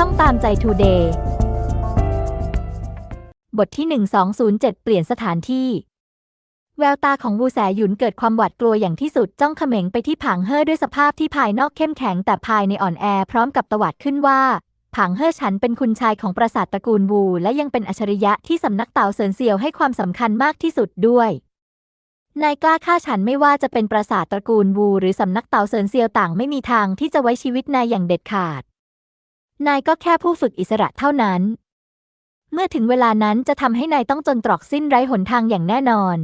ช่องตามใจทูเดย์บทที่ 1207 เปลี่ยนสถานที่ แววตาของวูแสหยุนเกิดความหวาดกลัวอย่างที่สุดจ้องเขม็งไปที่ผางเฮ่อด้วยสภาพที่ภายนอกเข้มแข็งแต่ภายในอ่อนแอพร้อมกับตวาดขึ้นว่าผางเฮ่อฉันเป็นคุณชายของปราสาทตระกูลวู และยังเป็นอัจฉริยะที่สำนักเต่าเซินเซียวให้ความสำคัญมากที่สุดด้วยนายกล้าฆ่าฉันไม่ว่าจะเป็นปราสาทตระกูลวู หรือสำนักเต่าเซินเซียวต่างไม่มีทางที่จะไว้ชีวิตนายอย่างเด็ดขาด นายก็แค่ผู้ฝึกอิสระเท่านั้น เมื่อถึงเวลานั้นจะทำให้นายต้องจนตรอกสิ้นไร้หนทางอย่างแน่นอน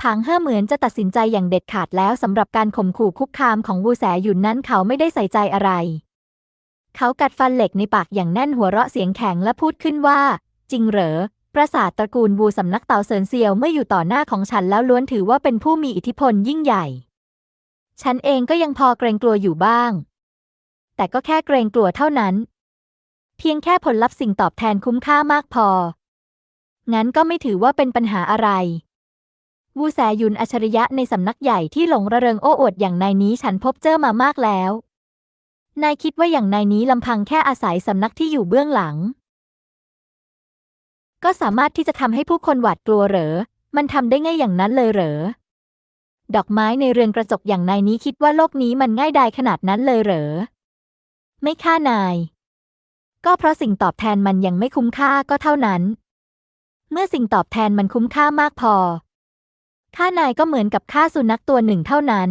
ผางเฮ่อเหมือนจะตัดสินใจอย่างเด็ดขาดแล้วสำหรับการข่มขู่คุกคามของวูแสหยุนนั้นเขาไม่ได้ใส่ใจอะไร เขากัดฟันเหล็กในปากอย่างแน่นหัวเราะเสียงแข็งและพูดขึ้นว่า จริงเหรอ ปราสาทตระกูลวูสำนักเตาเซินเซียวเมื่ออยู่ต่อหน้าของฉันแล้วล้วนถือว่าเป็นผู้มีอิทธิพลยิ่งใหญ่ ฉันเองก็ยังพอเกรงกลัวอยู่บ้าง แต่ก็แค่เกรงกลัวเท่านั้น เพียงแค่ผลลัพธ์สิ่งตอบแทนคุ้มค่ามากพอ งั้นก็ไม่ถือว่าเป็นปัญหาอะไร วูแสยุนอัจฉริยะในสำนักใหญ่ที่หลงระเริงโอ้อวดอย่างนายนี้ฉันพบเจอมามากแล้ว นายคิดว่าอย่างนายนี้ลำพังแค่อาศัยสำนักที่อยู่เบื้องหลัง ก็สามารถที่จะทำให้ผู้คนหวาดกลัวเหรอ มันทำได้ง่ายอย่างนั้นเลยเหรอดอกไม้ในเรือนกระจกอย่างนายนี้คิดว่าโลกนี้มันง่ายดายขนาดนั้นเลยเหรอ ไม่ฆ่านาย ก็เพราะสิ่งตอบแทนมันยังไม่คุ้มค่าก็เท่านั้น เมื่อสิ่งตอบแทนมันคุ้มค่ามากพอค่านายก็เหมือนกับค่าสุนัขตัวหนึ่งเท่านั้น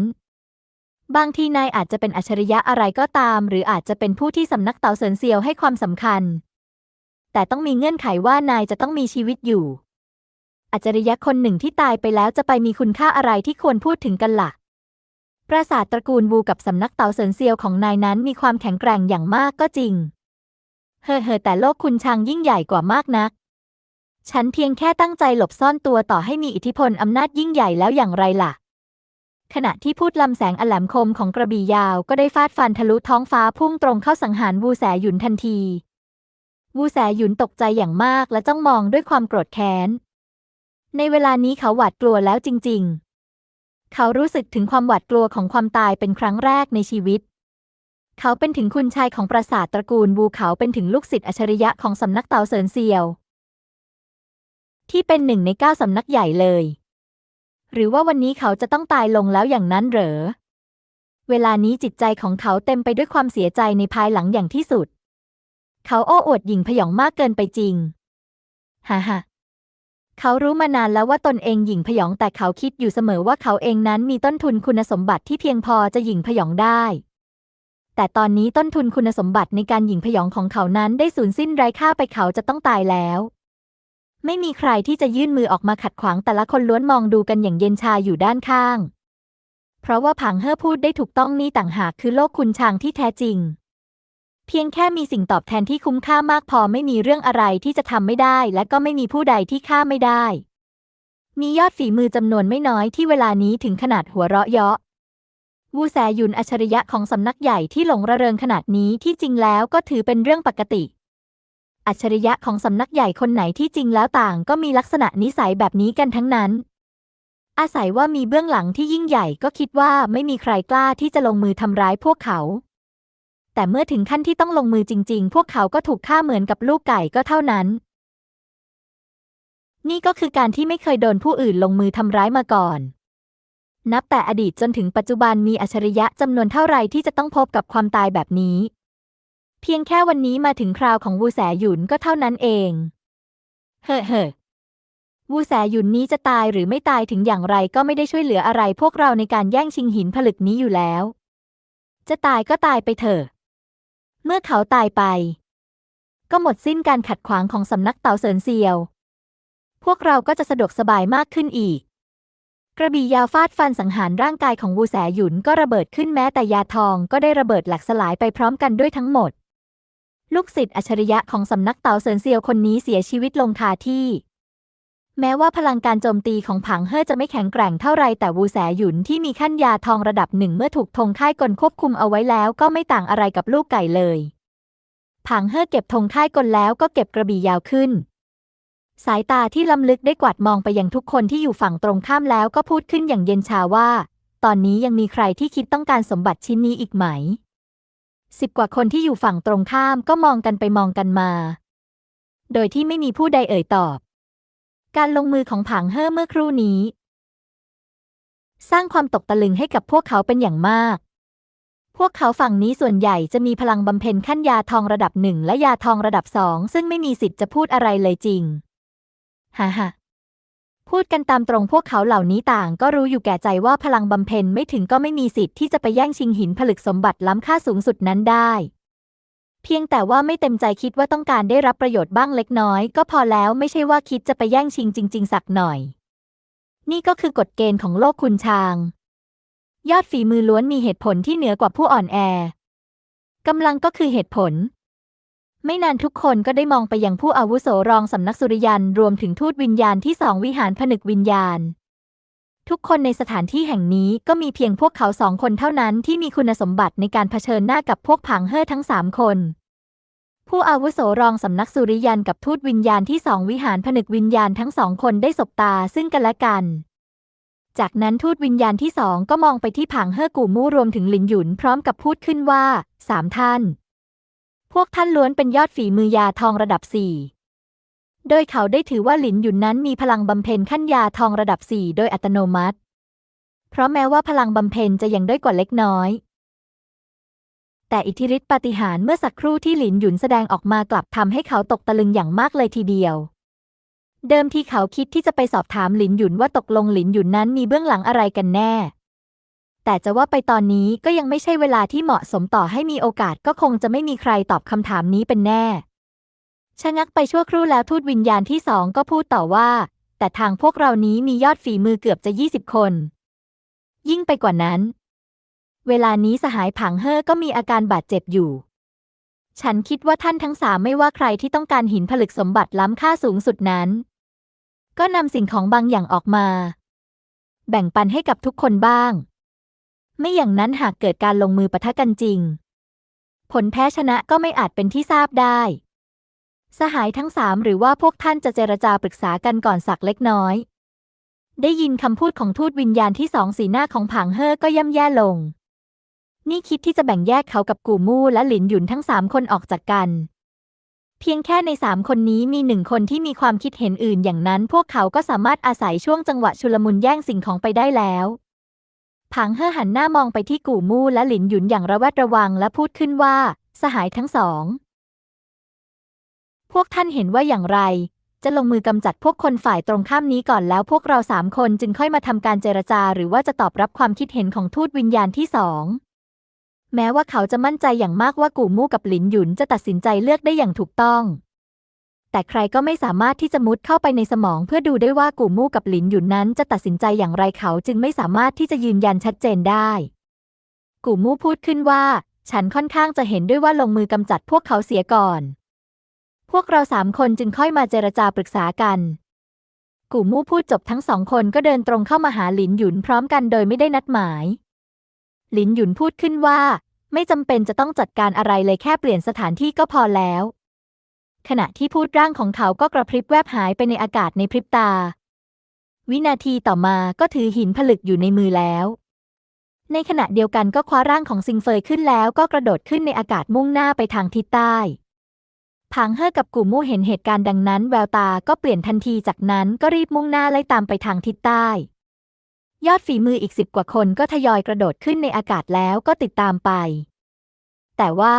บางทีนายอาจจะเป็นอัจฉริยะอะไรก็ตาม หรืออาจจะเป็นผู้ที่สำนักเต๋าเซินเซียวให้ความสำคัญ แต่ต้องมีเงื่อนไขว่านายจะต้องมีชีวิตอยู่ อัจฉริยะคนหนึ่งที่ตายไปแล้วจะไปมีคุณค่าอะไรที่ควรพูดถึงกันละ่ะ ปราสาทตระกูลวูกับสำนักเต๋าเซินเซียวของนายนั้นมีความแข็งแกร่งอย่างมากก็จริง เฮ่อเฮ่อแต่โลกคุณชางยิ่งใหญ่กว่ามากนัก ฉันเพียงแค่ตั้งใจหลบซ่อนตัวต่อให้มีอิทธิพลอำนาจยิ่งใหญ่แล้วอย่างไรล่ะ ขณะที่พูดลำแสงอแหลมคมของกระบี่ยาวก็ได้ฟาดฟันทะลุท้องฟ้าพุ่งตรงเข้าสังหารวูแสหยุนทันที วูแสหยุนตกใจอย่างมากและจ้องมองด้วยความโกรธแค้น ในเวลานี้เขาหวาดกลัวแล้วจริง ๆ เขารู้สึกถึงความหวาดกลัวของความตายเป็นครั้งแรกในชีวิต เขาเป็นถึงคุณชายของปราสาทตระกูลวูเขาเป็นถึงลูกศิษย์อัจฉริยะของสำนักเตาเซินเซียว ที่เป็นหนึ่งในเก้าสำนักใหญ่เลย หรือว่าวันนี้เขาจะต้องตายลงแล้วอย่างนั้นเหรอ เวลานี้จิตใจของเขาเต็มไปด้วยความเสียใจในภายหลังอย่างที่สุด เขาโอ้อวดหยิ่งพยองมากเกินไปจริง ฮ่าฮ่า เขารู้มานานแล้วว่าตนเองหยิ่งพยองแต่เขาคิดอยู่เสมอว่าเขาเองนั้นมีต้นทุนคุณสมบัติที่เพียงพอจะหยิ่งพยองได้ แต่ตอนนี้ต้นทุนคุณสมบัติในการหยิ่งพยองของเขานั้นได้สูญสิ้นไร้ค่าไปเขาจะต้องตายแล้ว ไม่มีใครที่จะยื่นมือออกมาขัดขวางแต่ละคนล้วนมองดูกันอย่างเย็นชาอยู่ด้านข้าง เพราะว่าผังเฮ่อพูดได้ถูกต้องนี่ต่างหากคือโลกคุณชางที่แท้จริง เพียงแค่มีสิ่งตอบแทนที่คุ้มค่ามากพอไม่มีเรื่องอะไรที่จะทำไม่ได้ และก็ไม่มีผู้ใดที่ฆ่าไม่ได้ มียอดฝีมือจำนวนไม่น้อยที่เวลานี้ถึงขนาดหัวเราะเยาะวูแสยุนอัจฉริยะของสำนักใหญ่ที่หลงระเริงขนาดนี้ที่จริงแล้วก็ถือเป็นเรื่องปกติ อัจฉริยะของสำนักใหญ่คนไหนที่จริงแล้วต่างก็มีลักษณะนิสัยแบบนี้กันทั้งนั้น อาศัยว่ามีเบื้องหลังที่ยิ่งใหญ่ก็คิดว่าไม่มีใครกล้าที่จะลงมือทำร้ายพวกเขา แต่เมื่อถึงขั้นที่ต้องลงมือจริง ๆ พวกเขาก็ถูกฆ่าเหมือนกับลูกไก่ก็เท่านั้น นี่ก็คือการที่ไม่เคยโดนผู้อื่นลงมือทำร้ายมาก่อน นับแต่อดีตจนถึงปัจจุบันมีอัจฉริยะจำนวนเท่าไรที่จะต้องพบกับความตายแบบนี้ เพียงแค่วันนี้มาถึงคราวของวูแสหยุนก็เท่านั้นเอง เฮ่อเฮ่อวูแสหยุนนี้จะตายหรือไม่ตายถึงอย่างไรก็ไม่ได้ช่วยเหลืออะไรพวกเราในการแย่งชิงหินผลึกนี้อยู่แล้ว จะตายก็ตายไปเถอะ เมื่อเขาตายไป ก็หมดสิ้นการขัดขวางของสำนักเต๋าเซินเซียว พวกเราก็จะสะดวกสบายมากขึ้นอีก กระบี่ยาวฟาดฟันสังหารร่างกายของวูแสหยุนก็ระเบิดขึ้นแม้แต่ยาทองก็ได้ระเบิดหลักสลายไปพร้อมกันด้วยทั้งหมด ลูกศิษย์อัจฉริยะของสำนักเต๋าเซินเซียวคนนี้เสียชีวิตลงคาที่ แม้ว่าพลังการโจมตีของผังเฮ่อจะไม่แข็งแกร่งเท่าไรแต่วูแสหยุนที่มีขั้นยาทองระดับหนึ่งเมื่อถูกธงค่ายกลควบคุมเอาไว้แล้วก็ไม่ต่างอะไรกับลูกไก่เลย ผังเฮ่อเก็บธงค่ายกลแล้วก็เก็บกระบี่ยาวขึ้น สายตาที่ล้ำลึกได้กวาดมองไปยังทุกคนที่อยู่ฝั่งตรงข้ามแล้วก็พูดขึ้นอย่างเย็นชาว่า ตอนนี้ยังมีใครที่คิดต้องการสมบัติชิ้นนี้อีกไหมสิบกว่าคนที่อยู่ฝั่งตรงข้ามก็มองกันไปมองกันมา โดยที่ไม่มีผู้ใดเอ่ยตอบ การลงมือของผางเฮ่อเมื่อครู่นี้ สร้างความตกตะลึงให้กับพวกเขาเป็นอย่างมาก พวกเขาฝั่งนี้ส่วนใหญ่จะมีพลังบำเพ็ญขั้นยาทองระดับหนึ่งและยาทองระดับสองซึ่งไม่มีสิทธิ์จะพูดอะไรเลยจริงฮ่าฮ่าพูดกันตามตรงพวกเขาเหล่านี้ต่างก็รู้อยู่แก่ใจว่าพลังบำเพ็ญไม่ถึงก็ไม่มีสิทธิ์ที่จะไปแย่งชิงหินผลึกสมบัติล้ำค่าสูงสุดนั้นได้ พียงแต่ว่าไม่เต็มใจคิดว่าต้องการได้รับประโยชน์บ้างเล็กน้อย ก็พอแล้วไม่ใช่ว่าคิดจะไปแย่งชิงจริง ๆ สักหน่อย นี่ก็คือกฎเกณฑ์ของโลกคุณชาง ยอดฝีมือล้วนมีเหตุผลที่เหนือกว่าผู้อ่อนแอกำลังก็คือเหตุผล ไม่นานทุกคนก็ได้มองไปยังผู้อาวุโสรองสำนักสุริยันรวมถึงทูตวิญญาณที่สองวิหารผนึกวิญญาณ ทุกคนในสถานที่แห่งนี้ก็มีเพียงพวกเขาสองคนเท่านั้นที่มีคุณสมบัติในการเผชิญหน้ากับพวกผางเฮ่อทั้งสามคน ผู้อาวุโสรองสำนักสุริยันกับทูตวิญญาณที่สองวิหารผนึกวิญญาณทั้งสองคนได้สบตาซึ่งกันและกัน จากนั้นทูตวิญญาณที่สองก็มองไปที่ผางเฮ่อกู่มู่รวมถึงหลินหยุนพร้อมกับพูดขึ้นว่าสามท่าน พวกท่านล้วนเป็นยอดฝีมือยาทองระดับสี่โดยเขาได้ถือว่าหลินหยุนนั้นมีพลังบำเพ็ญขั้นยาทองระดับสี่โดยอัตโนมัติ เพราะแม้ว่าพลังบำเพ็ญจะยังด้อยกว่าเล็กน้อย แต่อิทธิฤทธิปาฏิหาริย์เมื่อสักครู่ที่หลินหยุนแสดงออกมากลับทำให้เขาตกตะลึงอย่างมากเลยทีเดียว เดิมที่เขาคิดที่จะไปสอบถามหลินหยุนว่าตกลงหลินหยุนนั้นมีเบื้องหลังอะไรกันแน่ แต่จะว่าไปตอนนี้ก็ยังไม่ใช่เวลาที่เหมาะสมต่อให้มีโอกาสก็คงจะไม่มีใครตอบคำถามนี้เป็นแน่ ชะงักไปชั่วครู่แล้วทูตวิญญาณที่สองก็พูดต่อว่า แต่ทางพวกเรานี้มียอดฝีมือเกือบจะยี่สิบคน ยิ่งไปกว่านั้น เวลานี้สหายผังเฮ่อก็มีอาการบาดเจ็บอยู่ ฉันคิดว่าท่านทั้งสามไม่ว่าใครที่ต้องการหินผลึกสมบัติล้ำค่าสูงสุดนั้น ก็นำสิ่งของบางอย่างออกมา แบ่งปันให้กับทุกคนบ้าง ไม่อย่างนั้นหากเกิดการลงมือปะทะกันจริง ผลแพ้ชนะก็ไม่อาจเป็นที่ทราบได้ สหายทั้งสามหรือว่าพวกท่านจะเจรจาปรึกษากันก่อนสักเล็กน้อยได้ยินคำพูดของทูตวิญญาณที่สองสีหน้าของผางเฮ่อก็ย่ำแย่ลง นี่คิดที่จะแบ่งแยกเขากับกูมู่และหลินหยุนทั้งสามคนออกจากกัน เพียงแค่ในสามคนนี้มีหนึ่งคนที่มีความคิดเห็นอื่นอย่างนั้น พวกเขาก็สามารถอาศัยช่วงจังหวะชุลมุนแย่งสิ่งของไปได้แล้วผางเฮ่อหันหน้ามองไปที่กู่มู่และหลินหยุนอย่างระแวดระวังและพูดขึ้นว่า สหายทั้งสอง พวกท่านเห็นว่าอย่างไร จะลงมือกำจัดพวกคนฝ่ายตรงข้ามนี้ก่อนแล้วพวกเราสามคนจึงค่อยมาทำการเจรจา หรือว่าจะตอบรับความคิดเห็นของทูตวิญญาณที่สอง แม้ว่าเขาจะมั่นใจอย่างมากว่ากู่มู่กับหลินหยุนจะตัดสินใจเลือกได้อย่างถูกต้อง แต่ใครก็ไม่สามารถที่จะมุดเข้าไปในสมองเพื่อดูได้ว่ากู่มู่กับหลินหยุนนั้นจะตัดสินใจอย่างไรเขาจึงไม่สามารถที่จะยืนยันชัดเจนได้ กู่มู่พูดขึ้นว่า ฉันค่อนข้างจะเห็นด้วยว่าลงมือกำจัดพวกเขาเสียก่อน พวกเราสามคนจึงค่อยมาเจรจาปรึกษากันกู่มู่พูดจบทั้งสองคนก็เดินตรงเข้ามาหาหลินหยุนพร้อมกันโดยไม่ได้นัดหมาย หลินหยุนพูดขึ้นว่า ไม่จำเป็นจะต้องจัดการอะไรเลยแค่เปลี่ยนสถานที่ก็พอแล้ว ขณะที่พูดร่างของเขาก็กระพริบแวบหายไปในอากาศในพริบตา วินาทีต่อมาก็ถือหินผลึกอยู่ในมือแล้ว ในขณะเดียวกันก็คว้าร่างของซิงเฟยขึ้นแล้วก็กระโดดขึ้นในอากาศมุ่งหน้าไปทางทิศใต้ผางเฮ่อกับกูมู่เห็นเหตุการณ์ดังนั้น แววตาก็เปลี่ยนทันทีจากนั้นก็รีบมุ่งหน้าไล่ตามไปทางทิศใต้ ยอดฝีมืออีกสิบกว่าคนก็ทยอยกระโดดขึ้นในอากาศแล้วก็ติดตามไป แต่ว่า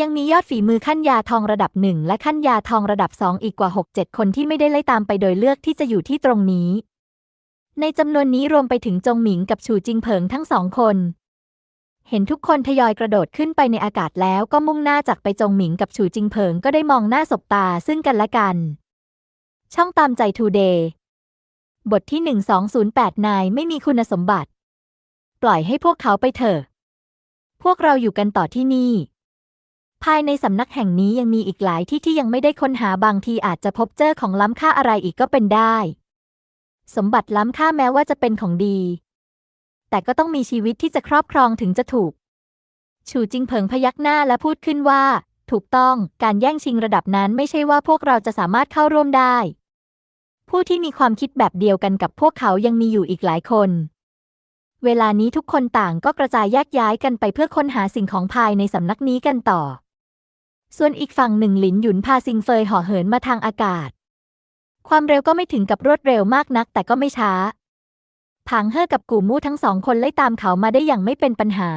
ยังมียอดฝีมือขั้นยาทองระดับหนึ่งและขั้นยาทองระดับสองอีกกว่าหกเจ็ดคนที่ไม่ได้ไล่ตามไปโดยเลือกที่จะอยู่ที่ตรงนี้ ในจำนวนนี้รวมไปถึงจงหมิงกับฉูจิงเผิงทั้งสองคน เห็นทุกคนทยอยกระโดดขึ้นไปในอากาศแล้วก็มุ่งหน้าจากไปจงหมิงกับฉูจิงเผิงก็ได้มองหน้าสบตาซึ่งกันและกัน ช่องตามใจทูเดย์ บทที่ 1208 นายไม่มีคุณสมบัติ ปล่อยให้พวกเขาไปเถอะ พวกเราอยู่กันต่อที่นี่ ภายในสำนักแห่งนี้ยังมีอีกหลายที่ที่ยังไม่ได้ค้นหาบางทีอาจจะพบเจอของล้ำค่าอะไรอีกก็เป็นได้ สมบัติล้ำค่าแม้ว่าจะเป็นของดี แต่ก็ต้องมีชีวิตที่จะครอบครองถึงจะถูก ชูจิงเผิงพยักหน้าและพูดขึ้นว่า ถูกต้องการแย่งชิงระดับนั้นไม่ใช่ว่าพวกเราจะสามารถเข้าร่วมได้ ผู้ที่มีความคิดแบบเดียวกันกับพวกเขายังมีอยู่อีกหลายคน เวลานี้ทุกคนต่างก็กระจายแยกย้ายกันไปเพื่อค้นหาสิ่งของภายในสำนักนี้กันต่อ ส่วนอีกฝั่งหนึ่งหลินหยุนพาซิงเฟยห่อเหินมาทางอากาศ ความเร็วก็ไม่ถึงกับรวดเร็วมากนักแต่ก็ไม่ช้าผางเฮ่อกับกูมู่ทั้งสองคนไล่ตามเขามาได้อย่างไม่เป็นปัญหา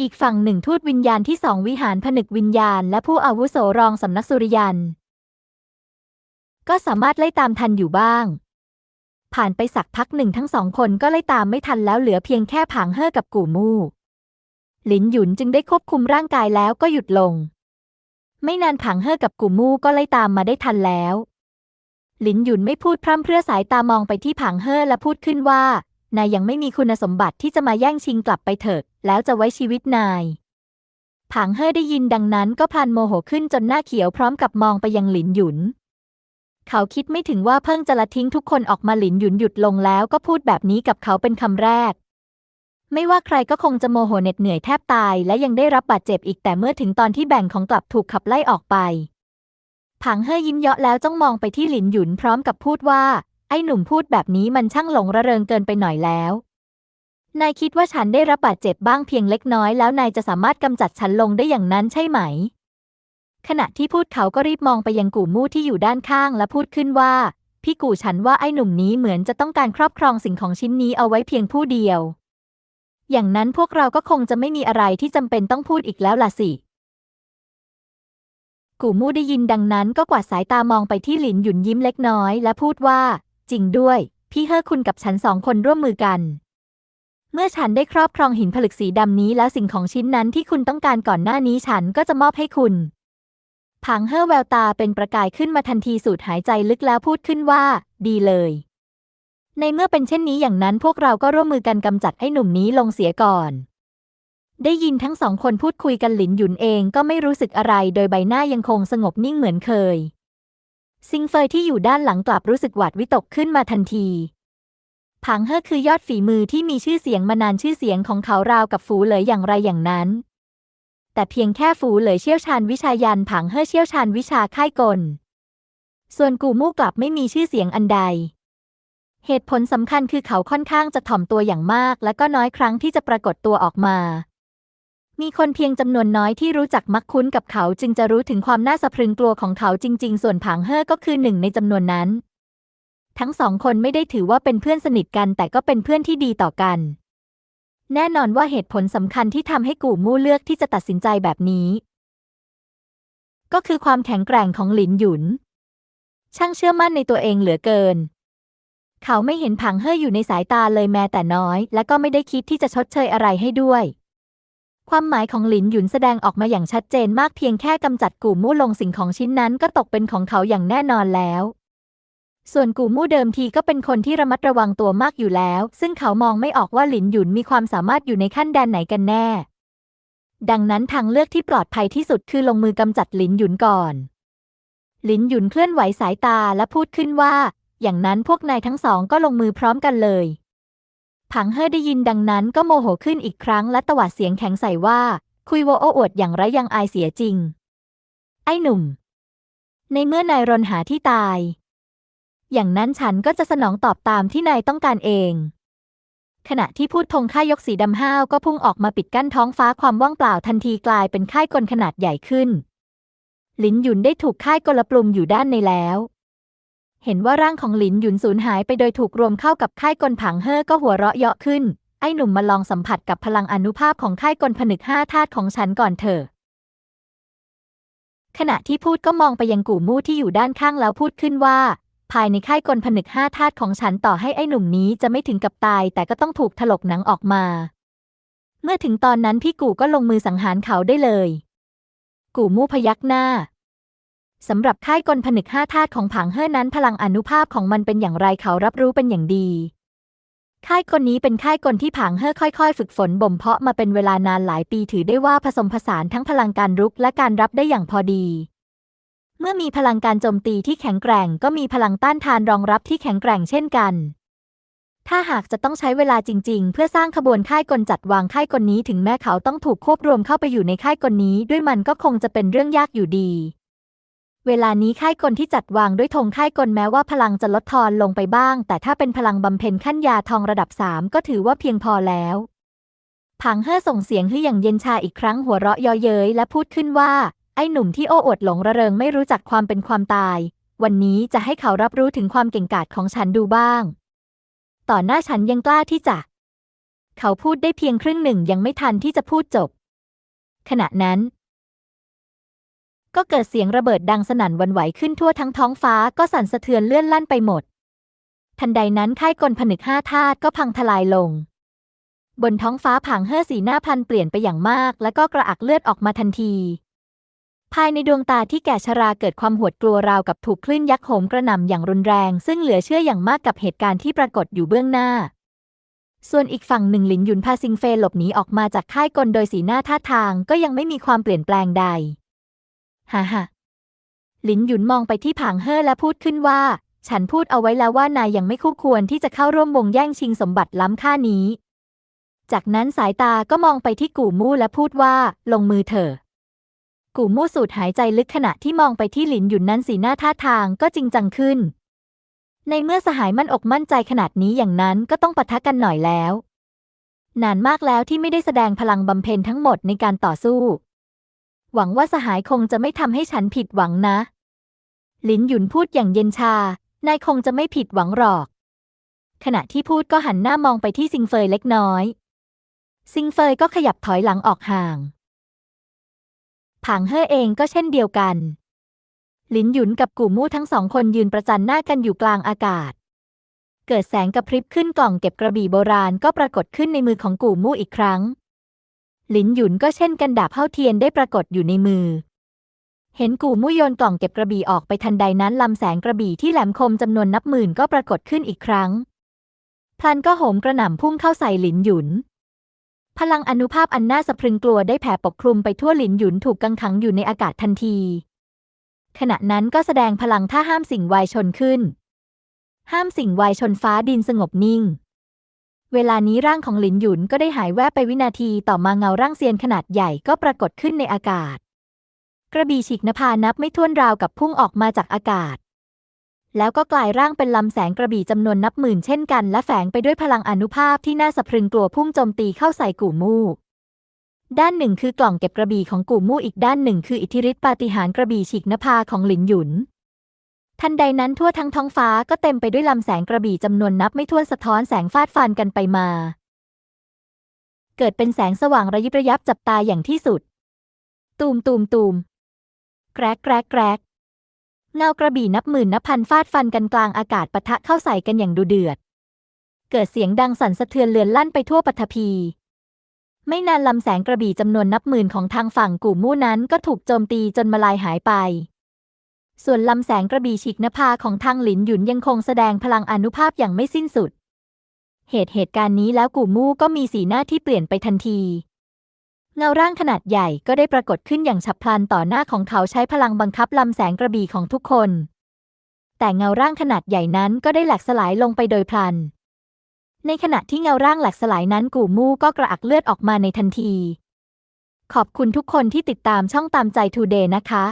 อีกฝั่งหนึ่งทูตวิญญาณที่สองวิหารผนึกวิญญาณ และผู้อาวุโสรองสำนักสุริยัน ก็สามารถไล่ตามทันอยู่บ้าง ผ่านไปสักพักหนึ่งทั้งสองคนก็ไล่ตามไม่ทันแล้วเหลือเพียงแค่ผางเฮ่อกับกูมู่ หลินหยุนจึงได้ควบคุมร่างกายแล้วก็หยุดลง ไม่นานผางเฮ่อกับกูมู่ก็ไล่ตามมาได้ทันแล้ว หลินหยุนไม่พูดพร่ำเพรื่อสายตามองไปที่ผางเฮ่อและพูดขึ้นว่านายยังไม่มีคุณสมบัติที่จะมาแย่งชิงกลับไปเถิดแล้วจะไว้ชีวิตนาย ผางเฮ่อได้ยินดังนั้นก็พลันโมโหขึ้นจนหน้าเขียวพร้อมกับมองไปยังหลินหยุน เขาคิดไม่ถึงว่าเพิ่งจะละทิ้งทุกคนออกมาหลินหยุนหยุดลงแล้วก็พูดแบบนี้กับเขาเป็นคำแรก ไม่ว่าใครก็คงจะโมโหเหน็ดเหนื่อยแทบตาย และยังได้รับบาดเจ็บอีกแต่เมื่อถึงตอนที่แบ่งของกลับถูกขับไล่ออกไปผางเฮ่ยิ้มเยาะแล้วจ้องมองไปที่หลินหยุนพร้อมกับพูดว่า ไอ้หนุ่มพูดแบบนี้มันช่างหลงระเริงเกินไปหน่อยแล้ว นายคิดว่าฉันได้รับบาดเจ็บบ้างเพียงเล็กน้อยแล้วนายจะสามารถกำจัดฉันลงได้อย่างนั้นใช่ไหม ขณะที่พูดเขาก็รีบมองไปยังกู่มู่ที่อยู่ด้านข้างและพูดขึ้นว่า พี่กู่ฉันว่าไอ้หนุ่มนี้เหมือนจะต้องการครอบครองสิ่งของชิ้นนี้เอาไว้เพียงผู้เดียว อย่างนั้นพวกเราก็คงจะไม่มีอะไรที่จำเป็นต้องพูดอีกแล้วล่ะสิ กู่มู่ได้ยินดังนั้นก็กวาดสายตามองไปที่หลินหยุนยิ้มเล็กน้อยและพูดว่า จริงด้วย พี่เฮอคุณกับฉันสองคนร่วมมือกันเมื่อฉันได้ครอบครองหินผลึกสีดำนี้แล้วสิ่งของชิ้นนั้นที่คุณต้องการก่อนหน้านี้ฉันก็จะมอบให้คุณ ผางเฮ่อแววตาเป็นประกายขึ้นมาทันทีสูดหายใจลึกแล้วพูดขึ้นว่า ดีเลย ในเมื่อเป็นเช่นนี้อย่างนั้นพวกเราก็ร่วมมือกันกำจัดไอ้หนุ่มนี้ลงเสียก่อน ได้ยินทั้งสองคนพูดคุยกันหลินหยุนเองก็ไม่รู้สึกอะไรโดยใบหน้ายังคงสงบนิ่งเหมือนเคย ซิงเฟยที่อยู่ด้านหลังกลับรู้สึกหวาดวิตกขึ้นมาทันทีผางเฮ่อคือยอดฝีมือที่มีชื่อเสียงมานานชื่อเสียงของเขาราวกับฝูเลยอย่างไรอย่างนั้น แต่เพียงแค่ฝูเหลยเชี่ยวชาญวิชายันผางเฮ่อเชี่ยวชาญวิชาค่ายกล ส่วนกูมู่กลับไม่มีชื่อเสียงอันใด เหตุผลสำคัญคือเขาค่อนข้างจะถ่อมตัวอย่างมาก และก็น้อยครั้งที่จะปรากฏตัวออกมา มีคนเพียงจำนวนน้อยที่รู้จักมักคุ้นกับเขาจึงจะรู้ถึงความน่าสะพรึงกลัวของเขาจริง ๆ ส่วนผางเฮ่อก็คือหนึ่งในจำนวนนั้น ทั้งสองคนไม่ได้ถือว่าเป็นเพื่อนสนิทกันแต่ก็เป็นเพื่อนที่ดีต่อกัน แน่นอนว่าเหตุผลสำคัญที่ทำให้กู่มู่เลือกที่จะตัดสินใจแบบนี้ ก็คือความแข็งแกร่งของหลินหยุน ช่างเชื่อมั่นในตัวเองเหลือเกิน เขาไม่เห็นผังเฮ่ออยู่ในสายตาเลยแม้แต่น้อย และก็ไม่ได้คิดที่จะชดเชยอะไรให้ด้วย ความหมายของหลินหยุนแสดงออกมาอย่างชัดเจนมากเพียงแค่กำจัดกู่มู่ลงสิ่งของชิ้นนั้นก็ตกเป็นของเขาอย่างแน่นอนแล้ว ส่วนกูมู่เดิมทีก็เป็นคนที่ระมัดระวังตัวมากอยู่แล้ว ซึ่งเขามองไม่ออกว่าหลินหยุนมีความสามารถอยู่ในขั้นแดนไหนกันแน่ ดังนั้นทางเลือกที่ปลอดภัยที่สุดคือลงมือกำจัดหลินหยุนก่อนหลินหยุนเคลื่อนไหวสายตาและพูดขึ้นว่า อย่างนั้นพวกนายทั้งสองก็ลงมือพร้อมกันเลย ผังเฮอได้ยินดังนั้นก็โมโหขึ้นอีกครั้งและตวาดเสียงแข็งใส่ว่า คุยโวโอ้อวดอย่างไรยังอายเสียจริง ไอ้หนุ่ม ในเมื่อนายรนหาที่ตาย อย่างนั้นฉันก็จะสนองตอบตามที่นายต้องการเอง ขณะที่พูดธงค่ายกสีดำห้าวก็พุ่งออกมาปิดกั้นท้องฟ้าความว่างเปล่าทันทีกลายเป็นค่ายกลขนาดใหญ่ขึ้น หลินหยุนได้ถูกค่ายกลปลุมอยู่ด้านในแล้ว เห็นว่าร่างของหลินหยุนสูญหายไปโดยถูกรวมเข้ากับค่ายกลผังเฮ่อก็หัวเราะเยาะขึ้น ไอ้หนุ่มมาลองสัมผัสกับพลังอนุภาพของค่ายกลผนึกห้าธาตุของฉันก่อนเถอะขณะที่พูดก็มองไปยังกู่มู่ที่อยู่ด้านข้างแล้วพูดขึ้นว่า ภายในค่ายกลผนึกห้าธาตุของฉันต่อให้ไอ้หนุ่มนี้จะไม่ถึงกับตาย แต่ก็ต้องถูกถลกหนังออกมา เมื่อถึงตอนนั้นพี่กูก็ลงมือสังหารเขาได้เลย กูมู่พยักหน้าสำหรับค่ายกลผนึกห้าธาตุของผังเฮ่อนั้นพลังอนุภาพของมันเป็นอย่างไรเขารับรู้เป็นอย่างดี ค่ายกลนี้เป็นค่ายกลที่ผังเฮ่อค่อยๆ ฝึกฝนบ่มเพาะมาเป็นเวลานานหลายปีถือได้ว่าผสมผสานทั้งพลังการรุกและการรับได้อย่างพอดี เมื่อมีพลังการโจมตีที่แข็งแกร่ง ก็มีพลังต้านทานรองรับที่แข็งแกร่งเช่นกัน ถ้าหากจะต้องใช้เวลาจริง ๆ เพื่อสร้างขบวนค่ายกลจัดวางค่ายกลนี้ถึงแม้เขาต้องถูกควบรวมเข้าไปอยู่ในค่ายกลนี้ ด้วยมันก็คงจะเป็นเรื่องยากอยู่ดี เวลานี้ค่ายกลที่จัดวางด้วยธงค่ายกลแม้ว่าพลังจะลดทอนลงไปบ้าง แต่ถ้าเป็นพลังบำเพ็ญขั้นยาทองระดับสามก็ถือว่าเพียงพอแล้วผังเฮ่อส่งเสียงฮืออย่างเย็นชาอีกครั้งหัวเราะเยอเย้ยและพูดขึ้นว่า ไอ้หนุ่มที่โอ้อวดหลงระเริงไม่รู้จักความเป็นความตาย วันนี้จะให้เขารับรู้ถึงความเก่งกาจของฉันดูบ้าง ต่อหน้าฉันยังกล้าที่จะ เขาพูดได้เพียงครึ่งหนึ่งยังไม่ทันที่จะพูดจบ ขณะนั้น ก็เกิดเสียงระเบิดดังสนั่นวันไหวขึ้นทั่วทั้งท้องฟ้าก็สั่นสะเทือนเลื่อนลั่นไปหมด ทันใดนั้นค่ายกลผนึกห้าธาตุก็พังทลายลง บนท้องฟ้าผางเฮ่อสีหน้าพันเปลี่ยนไปอย่างมาก แล้วก็กระอักเลือดออกมาทันที ภายในดวงตาที่แก่ชราเกิดความหวดกลัวราวกับถูกคลื่นยักษ์โหมกระหน่ำอย่างรุนแรง ซึ่งเหลือเชื่ออย่างมากกับเหตุการณ์ที่ปรากฏอยู่เบื้องหน้า ส่วนอีกฝั่งหนึ่งหลินหยุนพาซิงเฟยหลบหนีออกมาจากค่ายกลโดยสีหน้าท่าทางก็ยังไม่มีความเปลี่ยนแปลงใดฮ่าฮ่าหลินหยุนมองไปที่ผางเฮ่อและพูดขึ้นว่า ฉันพูดเอาไว้แล้วว่านายยังไม่คู่ควรที่จะเข้าร่วมวงแย่งชิงสมบัติล้ำค่านี้ จากนั้นสายตาก็มองไปที่กู่มู่และพูดว่า ลงมือเถอะ กู่มู่สูดหายใจลึกขณะที่มองไปที่หลินหยุนนั้นสีหน้าท่าทางก็จริงจังขึ้น ในเมื่อสหายมั่นอกมั่นใจขนาดนี้อย่างนั้นก็ต้องปะทะกันหน่อยแล้ว นานมากแล้วที่ไม่ได้แสดงพลังบำเพ็ญทั้งหมดในการต่อสู้ หวังว่าสหายคงจะไม่ทำให้ฉันผิดหวังนะ หลินหยุนพูดอย่างเย็นชา นายคงจะไม่ผิดหวังหรอก ขณะที่พูดก็หันหน้ามองไปที่ซิงเฟยเล็กน้อย ซิงเฟยก็ขยับถอยหลังออกห่าง ผางเฮ่อเองก็เช่นเดียวกัน หลินหยุนกับกู่มู่ทั้งสองคนยืนประจันหน้ากันอยู่กลางอากาศ เกิดแสงกระพริบขึ้นกล่องเก็บกระบี่โบราณก็ปรากฏขึ้นในมือของกู่มู่อีกครั้ง หลินหยุนก็เช่นกันดาบเฮาเทียนได้ปรากฏอยู่ในมือ เห็นกู่มู่โยนกล่องเก็บกระบี่ออกไปทันใดนั้นลำแสงกระบี่ที่แหลมคมจำนวนนับหมื่นก็ปรากฏขึ้นอีกครั้งพลันก็โหมกระหน่ำพุ่งเข้าใส่หลินหยุน พลังอนุภาพอันน่าสะพรึงกลัวได้แผ่ปกคลุมไปทั่วหลินหยุนถูกกังขังอยู่ในอากาศทันที ขณะนั้นก็แสดงพลังท่าห้ามสิ่งวายชนขึ้น ห้ามสิ่งวายชนฟ้าดินสงบนิ่ง เวลานี้ร่างของหลินหยุนก็ได้หายแวบไปวินาทีต่อมาเงาร่างเซียนขนาดใหญ่ก็ปรากฏขึ้นในอากาศ กระบี่ฉีกนภานับไม่ถ้วนราวกับพุ่งออกมาจากอากาศ แล้วก็กลายร่างเป็นลำแสงกระบี่จำนวนนับหมื่นเช่นกัน และแฝงไปด้วยพลังอนุภาพที่น่าสะพรึงกลัวพุ่งโจมตีเข้าใส่กู่มู่ด้านหนึ่งคือกล่องเก็บกระบี่ของกู่มู่อีกด้านหนึ่งคืออิทธิฤทธิปาฏิหาริย์กระบี่ฉีกนภาของหลินหยุน ทันใดนั้นทั่วทั้งท้องฟ้าก็เต็มไปด้วยลำแสงกระบี่จำนวนนับไม่ถ้วนสะท้อนแสงฟาดฟันกันไปมา เกิดเป็นแสงสว่างระยิบระยับจับตาอย่างที่สุด ตูมตูมตูมแกรกแกรกแกรก เงากระบี่นับหมื่นนับพันฟาดฟันกันกลางอากาศปะทะเข้าใส่กันอย่างดุเดือด เกิดเสียงดังสั่นสะเทือนเลือนลั่นไปทั่วปฐพี ไม่นานลำแสงกระบี่จำนวนนับหมื่นของทางฝั่งกู่มู่นั้นก็ถูกโจมตีจนมาลายหายไป ส่วนลำแสงกระบี่ฉีกนภาของทางหลินหยุนยังคงแสดงพลังอนุภาพอย่างไม่สิ้นสุด เหตุเหตุการณ์นี้แล้วกู่มู่ก็มีสีหน้าที่เปลี่ยนไปทันที เงาร่างขนาดใหญ่ก็ได้ปรากฏขึ้นอย่างฉับพลันต่อหน้าของเขาใช้พลังบังคับลำแสงกระบี่ของทุกคน แต่เงาร่างขนาดใหญ่นั้นก็ได้แหลกสลายลงไปโดยพลัน ในขณะที่เงาร่างแหลกสลายนั้นกู่มู่ก็กระอักเลือดออกมาในทันที ขอบคุณทุกคนที่ติดตามช่องตามใจทูเดย์นะคะ